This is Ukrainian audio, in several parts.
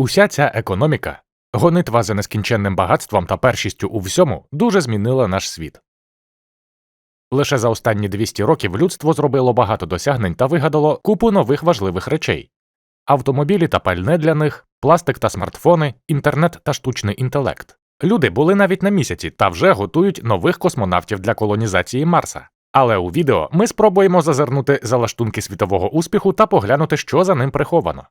Уся ця економіка, гонитва за нескінченним багатством та першістю у всьому дуже змінила наш світ. Лише за останні 200 років людство зробило багато досягнень та вигадало купу нових важливих речей автомобілі та пальне для них, пластик та смартфони, інтернет та штучний інтелект. Люди були навіть на місяці та вже готують нових космонавтів для колонізації Марса. Але у відео ми спробуємо зазирнути за лаштунки світового успіху та поглянути, що за ним приховано.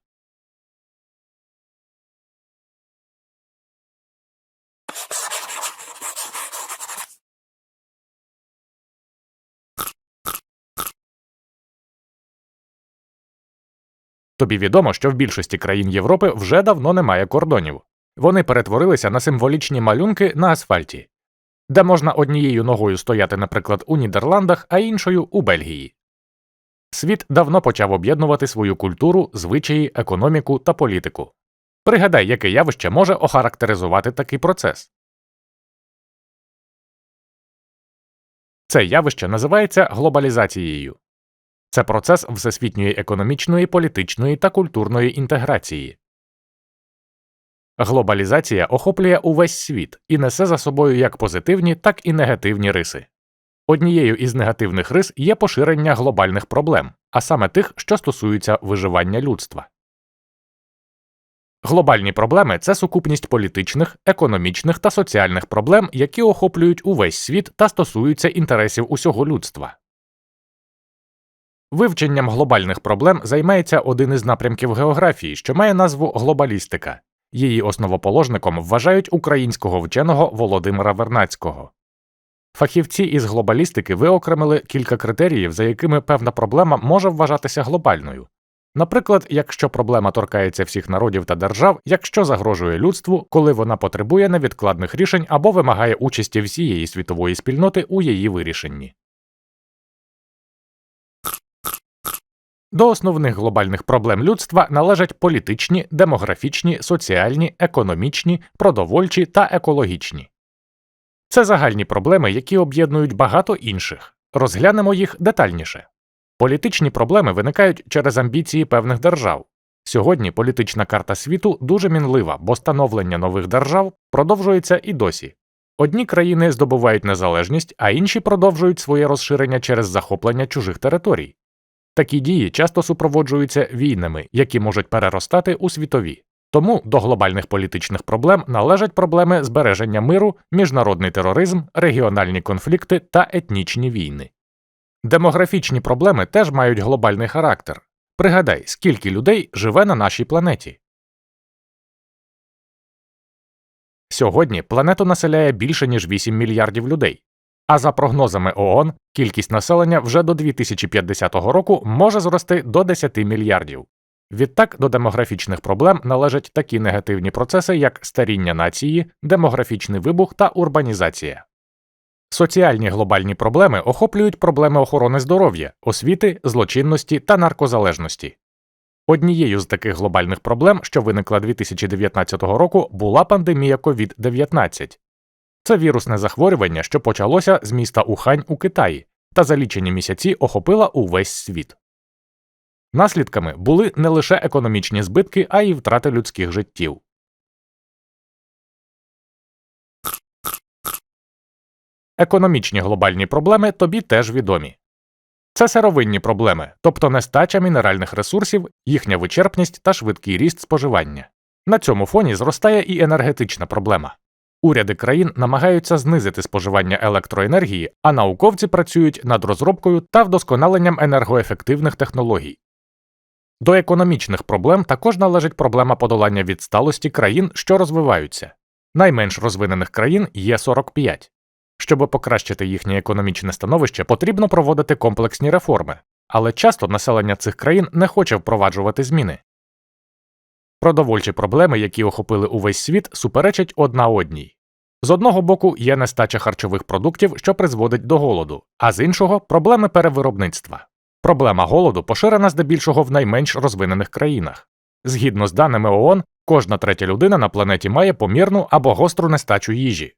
Тобі відомо, що в більшості країн Європи вже давно немає кордонів. Вони перетворилися на символічні малюнки на асфальті, де можна однією ногою стояти, наприклад, у Нідерландах, а іншою у Бельгії. Світ давно почав об'єднувати свою культуру, звичаї, економіку та політику. Пригадай, яке явище може охарактеризувати такий процес. Це явище називається глобалізацією. Це процес всесвітньої економічної, політичної та культурної інтеграції. Глобалізація охоплює увесь світ і несе за собою як позитивні, так і негативні риси. Однією із негативних рис є поширення глобальних проблем, а саме тих, що стосуються виживання людства. Глобальні проблеми це сукупність політичних, економічних та соціальних проблем, які охоплюють увесь світ та стосуються інтересів усього людства. Вивченням глобальних проблем займається один із напрямків географії, що має назву глобалістика. Її основоположником вважають українського вченого Володимира Вернацького. Фахівці із глобалістики виокремили кілька критеріїв, за якими певна проблема може вважатися глобальною. Наприклад, якщо проблема торкається всіх народів та держав, якщо загрожує людству, коли вона потребує невідкладних рішень або вимагає участі всієї світової спільноти у її вирішенні. До основних глобальних проблем людства належать політичні, демографічні, соціальні, економічні, продовольчі та екологічні. Це загальні проблеми, які об'єднують багато інших. Розглянемо їх детальніше. Політичні проблеми виникають через амбіції певних держав. Сьогодні політична карта світу дуже мінлива, бо становлення нових держав продовжується і досі. Одні країни здобувають незалежність, а інші продовжують своє розширення через захоплення чужих територій. Такі дії часто супроводжуються війнами, які можуть переростати у світові. Тому до глобальних політичних проблем належать проблеми збереження миру, міжнародний тероризм, регіональні конфлікти та етнічні війни. Демографічні проблеми теж мають глобальний характер. Пригадай, скільки людей живе на нашій планеті. Сьогодні планету населяє більше ніж 8 мільярдів людей. А за прогнозами ООН, кількість населення вже до 2050 року може зрости до 10 мільярдів. Відтак до демографічних проблем належать такі негативні процеси, як старіння нації, демографічний вибух та урбанізація. Соціальні глобальні проблеми охоплюють проблеми охорони здоров'я, освіти, злочинності та наркозалежності. Однією з таких глобальних проблем, що виникла 2019 року, була пандемія COVID-19. Це вірусне захворювання, що почалося з міста Ухань у Китаї, та за лічені місяці охопила увесь світ. Наслідками були не лише економічні збитки, а й втрати людських життів. Економічні глобальні проблеми тобі теж відомі. Це сировинні проблеми, тобто нестача мінеральних ресурсів, їхня вичерпність та швидкий ріст споживання. На цьому фоні зростає і енергетична проблема. Уряди країн намагаються знизити споживання електроенергії, а науковці працюють над розробкою та вдосконаленням енергоефективних технологій. До економічних проблем також належить проблема подолання відсталості країн, що розвиваються. Найменш розвинених країн є 45. Щоб покращити їхнє економічне становище, потрібно проводити комплексні реформи, але часто населення цих країн не хоче впроваджувати зміни. Продовольчі проблеми, які охопили увесь світ, суперечать одна одній. З одного боку є нестача харчових продуктів, що призводить до голоду, а з іншого проблеми перевиробництва. Проблема голоду поширена здебільшого в найменш розвинених країнах. Згідно з даними ООН, кожна третя людина на планеті має помірну або гостру нестачу їжі.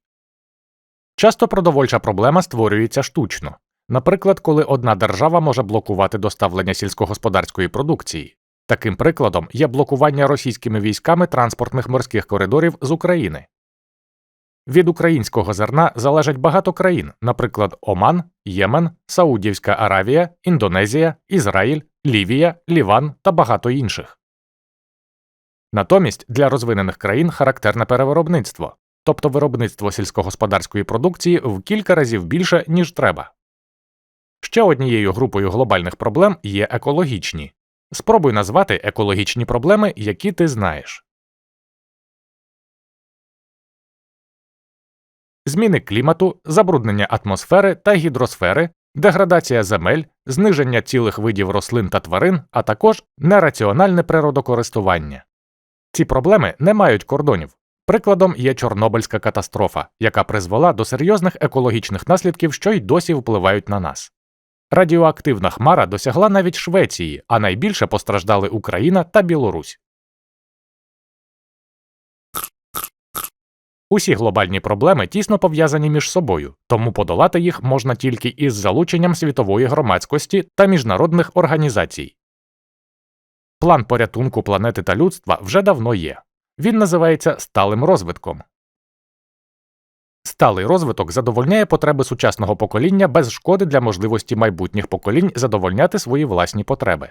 Часто продовольча проблема створюється штучно, наприклад, коли одна держава може блокувати доставлення сільськогосподарської продукції. Таким прикладом є блокування російськими військами транспортних морських коридорів з України. Від українського зерна залежать багато країн, наприклад, Оман, Ємен, Саудівська Аравія, Індонезія, Ізраїль, Лівія, Ліван та багато інших. Натомість для розвинених країн характерне перевиробництво, тобто виробництво сільськогосподарської продукції в кілька разів більше, ніж треба. Ще однією групою глобальних проблем є екологічні. Спробуй назвати екологічні проблеми, які ти знаєш. Зміни клімату, забруднення атмосфери та гідросфери, деградація земель, зниження цілих видів рослин та тварин, а також нераціональне природокористування. Ці проблеми не мають кордонів. Прикладом є Чорнобильська катастрофа, яка призвела до серйозних екологічних наслідків, що й досі впливають на нас. Радіоактивна хмара досягла навіть Швеції, а найбільше постраждали Україна та Білорусь. Усі глобальні проблеми тісно пов'язані між собою, тому подолати їх можна тільки із залученням світової громадськості та міжнародних організацій. План порятунку планети та людства вже давно є. Він називається сталим розвитком. Сталий розвиток задовольняє потреби сучасного покоління без шкоди для можливості майбутніх поколінь задовольняти свої власні потреби.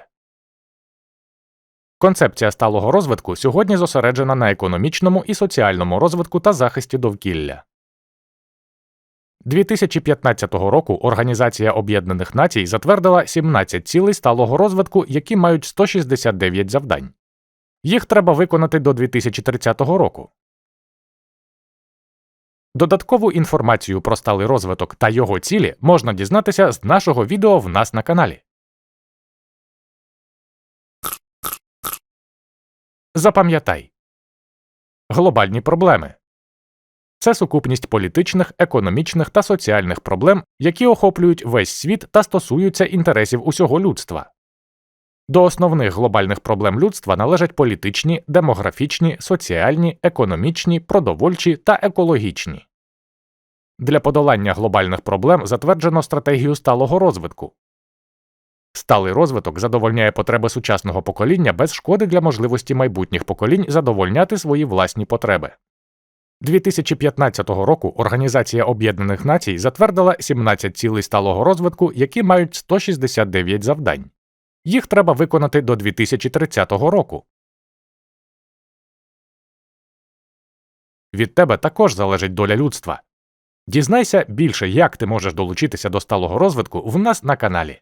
Концепція сталого розвитку сьогодні зосереджена на економічному і соціальному розвитку та захисті довкілля. 2015 року Організація Об'єднаних Націй затвердила 17 цілей сталого розвитку, які мають 169 завдань. Їх треба виконати до 2030 року. Додаткову інформацію про сталий розвиток та його цілі можна дізнатися з нашого відео в нас на каналі. Запам'ятай глобальні проблеми це сукупність політичних, економічних та соціальних проблем, які охоплюють весь світ та стосуються інтересів усього людства. До основних глобальних проблем людства належать політичні, демографічні, соціальні, економічні, продовольчі та екологічні. Для подолання глобальних проблем затверджено стратегію сталого розвитку. Сталий розвиток задовольняє потреби сучасного покоління без шкоди для можливості майбутніх поколінь задовольняти свої власні потреби. 2015 року Організація Об'єднаних Націй затвердила 17 цілей сталого розвитку, які мають 169 завдань. Їх треба виконати до 2030 року. Від тебе також залежить доля людства. Дізнайся більше, як ти можеш долучитися до сталого розвитку в нас на каналі.